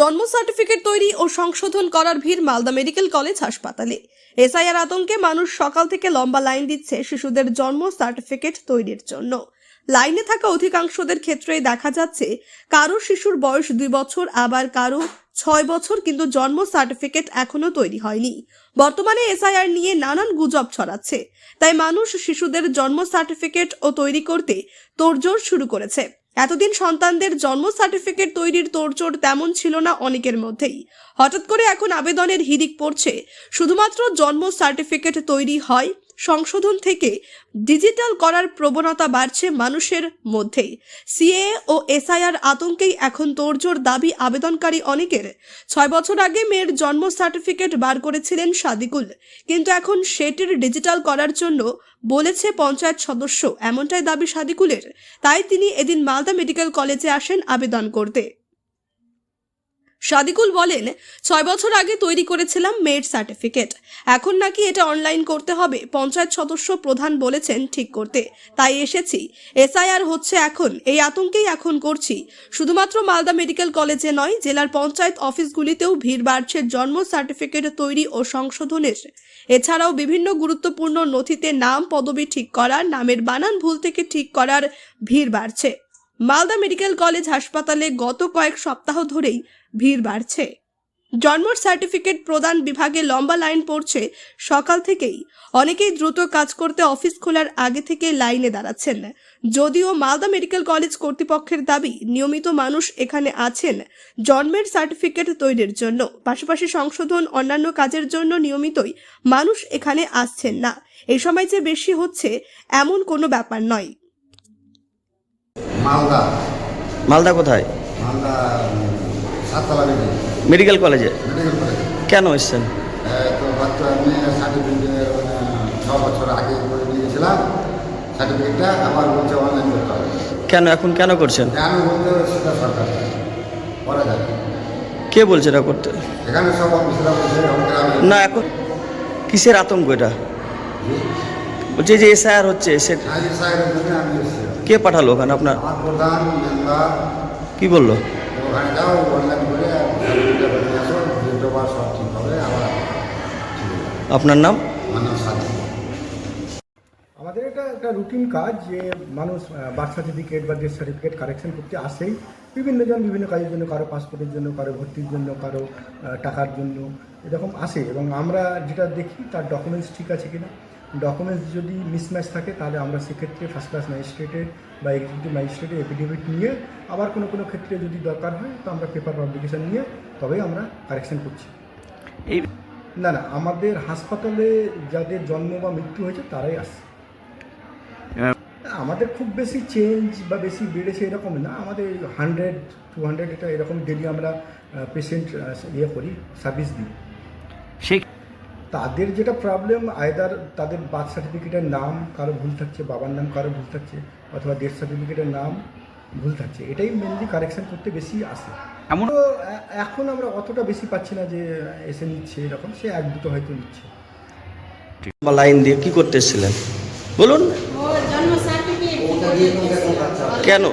জন্ম সার্টিফিকেট তৈরি ও সংশোধন করার ভিড় মালদা মেডিকেল কলেজ হাসপাতালে। এসআইআর আতঙ্কে মানুষ সকাল থেকে লম্বা লাইন দিচ্ছে শিশুদের জন্ম সার্টিফিকেট তৈরির জন্য। লাইনে থাকা অধিকাংশদের ক্ষেত্রেই দেখা যাচ্ছে, কারও শিশুর বয়স দুই বছর, আবার কারও ছয় বছর, কিন্তু জন্ম সার্টিফিকেট এখনও তৈরি হয়নি। বর্তমানে এসআইআর নিয়ে নানান গুজব ছড়াচ্ছে। তাই মানুষ শিশুদের জন্ম সার্টিফিকেট ও তৈরি করতে তোড়জোড় শুরু করেছে। এতদিন সন্তানদের জন্ম সার্টিফিকেট তৈরির তোড়জোড় তেমন ছিল না অনেকের মধ্যেই। হঠাৎ করে এখন আবেদনের হিরিক পড়ছে। শুধুমাত্র জন্ম সার্টিফিকেট তৈরি হয় সংশোধন থেকে ডিজিটাল করার প্রবণতা বাড়ছে মানুষের মধ্যেই। সিএ ও এসআইআর আতঙ্কেই এখন তোড়জোড় দাবি আবেদনকারী অনেকের। ছয় বছর আগে মেয়ের জন্ম সার্টিফিকেট বার করেছিলেন সাদিকুল। কিন্তু এখন সেটির ডিজিটাল করার জন্য বলেছে পঞ্চায়েত সদস্য। এমনটাই দাবি সাদিকুলের। তাই তিনি এদিন মালদা মেডিকেল কলেজে আসেন আবেদন করতে। সাদিকুল বলেন, ছয় বছর আগে তৈরি করেছিলাম মেয়ের সার্টিফিকেট। এখন নাকি এটা অনলাইন করতে হবে, পঞ্চায়েত সদস্য প্রধান বলেছেন ঠিক করতে। তাই এসেছি। এসআইআর হচ্ছে এখন, এই আতঙ্কেই এখন করছি। শুধুমাত্র মালদা মেডিকেল কলেজে নয়, জেলার পঞ্চায়েত অফিসগুলিতেও ভিড় বাড়ছে জন্ম সার্টিফিকেট তৈরি ও সংশোধনের। এছাড়াও বিভিন্ন গুরুত্বপূর্ণ নথিতে নাম, পদবি ঠিক করার, নামের বানান ভুল থেকে ঠিক করার ভিড় বাড়ছে। মালদা মেডিকেল কলেজ হাসপাতালে গত কয়েক সপ্তাহ ধরেই ভিড় বাড়ছে। জন্ম সার্টিফিকেট প্রদান বিভাগে লম্বা লাইন পড়ছে সকাল থেকেই। অনেকেই দ্রুত কাজ করতে অফিস খোলার আগে থেকে লাইনে দাঁড়াচ্ছেন। যদিও মালদা মেডিকেল কলেজ কর্তৃপক্ষের দাবি, নিয়মিত মানুষ এখানে আছেন জন্মের সার্টিফিকেট তৈরির জন্য। পাশাপাশি সংশোধন অন্যান্য কাজের জন্য নিয়মিতই মানুষ এখানে আসছেন না। এই সময় যে বেশি হচ্ছে, এমন কোনো ব্যাপার নয়। মালদা। মালদা কোথায়? মালদা সাততলা মেডিকেল কলেজে মেডিকেল কলেজ কেন এসছেন? তো বাচ্চা আমি সার্টিফিকেট ছ বছর আগে করে নিয়েছিলাম সার্টিফিকেটটা আবার বলছে অনলাইন করতে হবে। কেন এখন কেন করছেন? কেন বলতে সেটা সরকার করা যাবে কে বলছে এটা করতে? এখানে সব অফিসরা বলছে না এখন কিসের আতঙ্ক এটা? বলছে যে এসআইআর হচ্ছে, সে কে পাঠালো ওখানে আপনার? কি বলল? আপনার নাম? আমাদের এটা একটা রুটিন কাজ যে মানুষ বার্থ সার্টিফিকেট বা ডেথ সার্টিফিকেট কারেকশন করতে আসেই বিভিন্ন জন বিভিন্ন কাজের জন্য, কারও পাসপোর্টের জন্য, কারও ভর্তির জন্য, কারও টাকার জন্য এরকম আসে এবং আমরা যেটা দেখি তার ডকুমেন্টস ঠিক আছে কিনা? ডকুমেন্টস যদি মিসম্যাচ থাকে তাহলে আমরা সেক্ষেত্রে ফার্স্ট ক্লাস ম্যাজিস্ট্রেটের বা এক্সিকিউটিভ ম্যাজিস্ট্রেটের এফিডেভিট নিয়ে আবার কোনো কোনো ক্ষেত্রে যদি দরকার হয় তো আমরা পেপার পাবলিকেশন নিয়ে তবেই আমরা কারেকশন করছি। এই না না আমাদের হাসপাতালে যাদের জন্ম বা মৃত্যু হয়েছে তারাই আসছে। আমাদের খুব বেশি চেঞ্জ বা বেশি বেড়েছে এরকম না আমাদের হান্ড্রেড টু হান্ড্রেড এটা এরকম ডেলি আমরা পেশেন্ট ইয়ে করি সার্ভিস দিই। সেই তাদের যেটা প্রবলেম আয়দার তাদের বার্থ সার্টিফিকেটের নাম কারও ভুল থাকছে বাবার নাম কারও ভুল থাকছে অথবা ডেথ সার্টিফিকেটের নাম ভুল থাকছে এটাই মেনলি কারেকশন করতে বেশি আসে। এমন এখন আমরা অতটা বেশি পাচ্ছি না যে এসে নিচ্ছে এরকম সে এক দুটো হয়তো নিচ্ছে। বা লাইন দিয়ে কি করতে এসেছিলেন বলুন। ও জন্ম সার্টিফিকেট কেন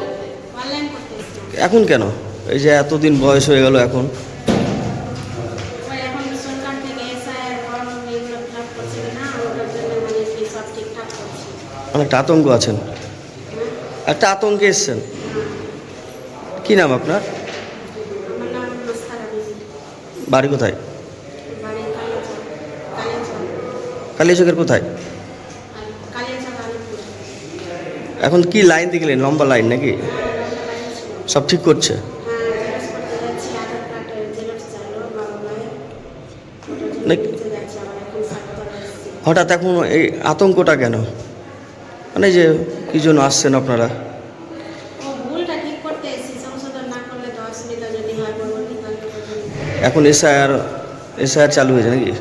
অনলাইন করতে এসেছি। এখন কেন? এই যে এতদিন বয়স হয়ে গেল এখন ওই এখন সরকার থেকে এসআইআর ফর্ম এগুলো ফিল আপ করছে না ওটার জন্য মানে কি সব ঠিকঠাক করছে অনেকটা আতঙ্ক আছেন। একটা আতঙ্কে এসছেন। কি নাম আপনার? বাড়ি কোথায়? বাড়ি কালিয়াচক। কালিয়াচক কোথায় এখন কি লাইন দিয়ে গেলেন লম্বা লাইন নাকি? সব ঠিক করছে? হ্যাঁ হঠাৎ এখন এই আতঙ্কটা কেন? মানে যে কি জন্য আসছেন আপনারা? এখন এসআইআর এসআইআর চালু হয়েছে নাকি?